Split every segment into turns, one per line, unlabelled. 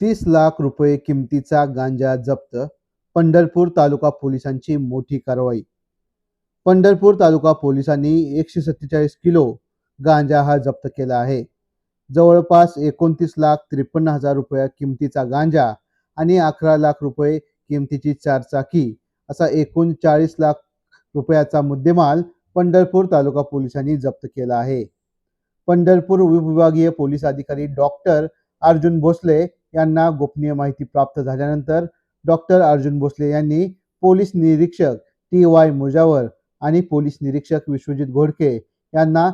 तीस लाख रुपये किमतीचा गांजा जप्त पंढरपूर तालुका पोलिसांची मोठी कारवाई. पंढरपूर तालुका पोलिसांनी एकशे सत्तेचाळीस किलो गांजा हा जप्त केला आहे. जवळपास एकोणतीस लाख त्रेपन्न हजार रुपया किमतीचा गांजा आणि अकरा लाख रुपये किमतीची चारचाकी असा एकूण चाळीस लाख रुपयाचा मुद्देमाल पंढरपूर तालुका पोलिसांनी जप्त केला आहे. पंढरपूर उपविभागीय पोलीस अधिकारी डॉक्टर अर्जुन भोसले यांना गोपनीय माहिती प्राप्त झाल्यानंतर डॉक्टर अर्जुन भोसले यांनी पोलीस निरीक्षक टी वाय मुजावर आणि पोलीस निरीक्षक विश्वजित घोडके यांना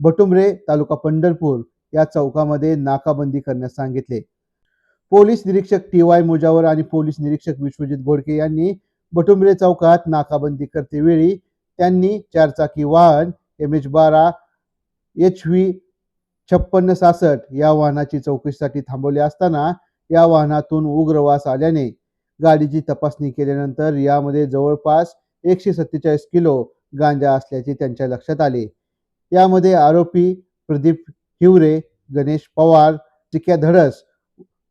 भटुमरे तालुका पंढरपूर या चौकामध्ये नाकाबंदी करण्यास सांगितले. पोलीस निरीक्षक टी वाय मुजावर आणि पोलीस निरीक्षक विश्वजित घोडके यांनी भटुमरे चौकात नाकाबंदी करतेवेळी त्यांनी चारचाकी वाहन एम एच बारा एच व्ही छप्पन्न सासष्ट या वाहनाची चौकशीसाठी थांबवले असताना या वाहनातून उग्र वास आल्याने गाडीची तपासणी केल्यानंतर यामध्ये जवळपास एकशे सत्तेचाळीस किलो गांजा असल्याचे त्यांच्या लक्षात आले. यामध्ये आरोपी प्रदीप हिवरे गणेश पवार चिक्या धडस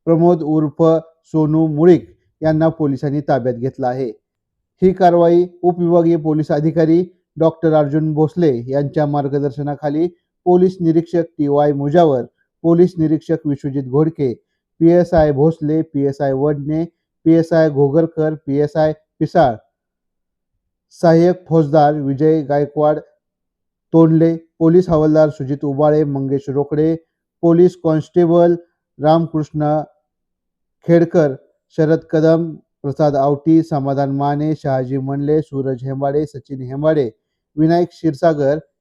प्रमोद उर्फ सोनू मुळीक यांना पोलिसांनी ताब्यात घेतलं आहे. ही कारवाई उपविभागीय पोलीस अधिकारी डॉक्टर अर्जुन भोसले यांच्या मार्गदर्शनाखाली पोलीस निरीक्षक टी वाय मुजावर पोलीस निरीक्षक Vishwajit Ghodke P S I Bhosale P S I Wadne P S I Ghogarkar P S I Pisal सहाय्यक फौजदार विजय गायकवाड तोंडले पोलीस हवालदार सुजित उबाळे मंगेश रोकडे पोलीस कॉन्स्टेबल रामकृष्ण खेडकर शरद कदम प्रसाद आवटी समाधान माने शहाजी मंडले सूरज हेंबाडे सचिन हेंबाडे विनायक क्षीरसागर